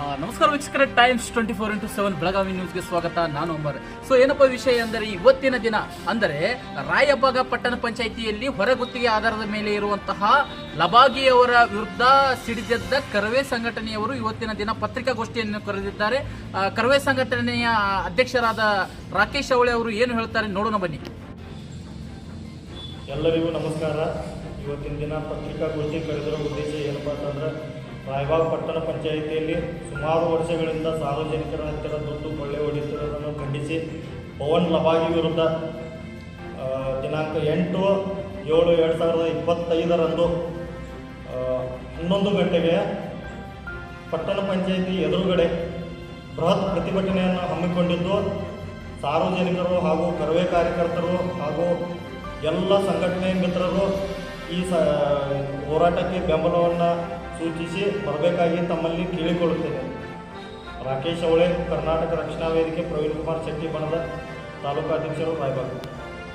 ನಮಸ್ಕಾರ ವೀಕ್ಷಕರ Times twenty four into seven Belagavi ನ್ಯೂಸ್ಗೆ ಸ್ವಾಗತ. ನಾನು ಅಂಬರ್. ಸೊ ಏನಪ್ಪ ವಿಷಯ ಅಂದರೆ, ಇವತ್ತಿನ ದಿನ ಅಂದರೆ ರಾಯಬಾಗ ಪಟ್ಟಣ ಪಂಚಾಯಿತಿಯಲ್ಲಿ ಹೊರಗುತ್ತಿಗೆ ಆಧಾರದ ಮೇಲೆ ಇರುವಂತಹ ಲಬಾಗಿಯವರ ವಿರುದ್ಧ ಸಿಡಿದೆದ್ದ ಕರವೇ ಸಂಘಟನೆಯವರು ಇವತ್ತಿನ ದಿನ ಪತ್ರಿಕಾಗೋಷ್ಠಿಯನ್ನು ಕರೆದಿದ್ದಾರೆ. ಕರವೇ ಸಂಘಟನೆಯ ಅಧ್ಯಕ್ಷರಾದ ರಾಕೇಶ್ ಅವಳೆ ಅವರು ಏನು ಹೇಳ್ತಾರೆ ನೋಡೋಣ ಬನ್ನಿ. ಎಲ್ಲರಿಗೂ ನಮಸ್ಕಾರ. ಇವತ್ತಿನ ದಿನ ಪತ್ರಿಕಾಗೋಷ್ಠಿ ಕರೆದಿರೋ ಉದ್ದೇಶ ರಾಯಬಾಗ್ ಪಟ್ಟಣ ಪಂಚಾಯಿತಿಯಲ್ಲಿ ಸುಮಾರು ವರ್ಷಗಳಿಂದ ಸಾರ್ವಜನಿಕರ ಹತ್ತಿರ ದುಡ್ಡು ಕೊಳ್ಳೆ ಹೊಡೆಯುತ್ತಿರುವುದನ್ನು ಖಂಡಿಸಿ ಪವನ್ ಲಬಾಗಿ ವಿರುದ್ಧ ದಿನಾಂಕ ಎಂಟು ಏಳು ಎರಡು ಸಾವಿರದ ಇಪ್ಪತ್ತೈದರಂದು ಹನ್ನೊಂದು ಗಂಟೆಗೆ ಪಟ್ಟಣ ಪಂಚಾಯಿತಿ ಎದುರುಗಡೆ ಬೃಹತ್ ಪ್ರತಿಭಟನೆಯನ್ನು ಹಮ್ಮಿಕೊಂಡಿದ್ದು, ಸಾರ್ವಜನಿಕರು ಹಾಗೂ ಕರವೇ ಕಾರ್ಯಕರ್ತರು ಹಾಗೂ ಎಲ್ಲ ಸಂಘಟನೆ ಮಿತ್ರರು ಈ ಸ, ಹೋರಾಟಕ್ಕೆ ಬೆಂಬಲವನ್ನು ಸೂಚಿಸಿ ಬರಬೇಕಾಗಿ ತಮ್ಮಲ್ಲಿ ಕೇಳಿಕೊಳ್ಳುತ್ತೇನೆ ರಾಕೇಶ್ ಅವಳೆ, ಕರ್ನಾಟಕ ರಕ್ಷಣಾ ವೇದಿಕೆ ಪ್ರವೀಣ್ ಕುಮಾರ್ ಶೆಟ್ಟಿ ಬಣದ ತಾಲೂಕು ಅಧ್ಯಕ್ಷರು ರಾಯಬಾಗ್.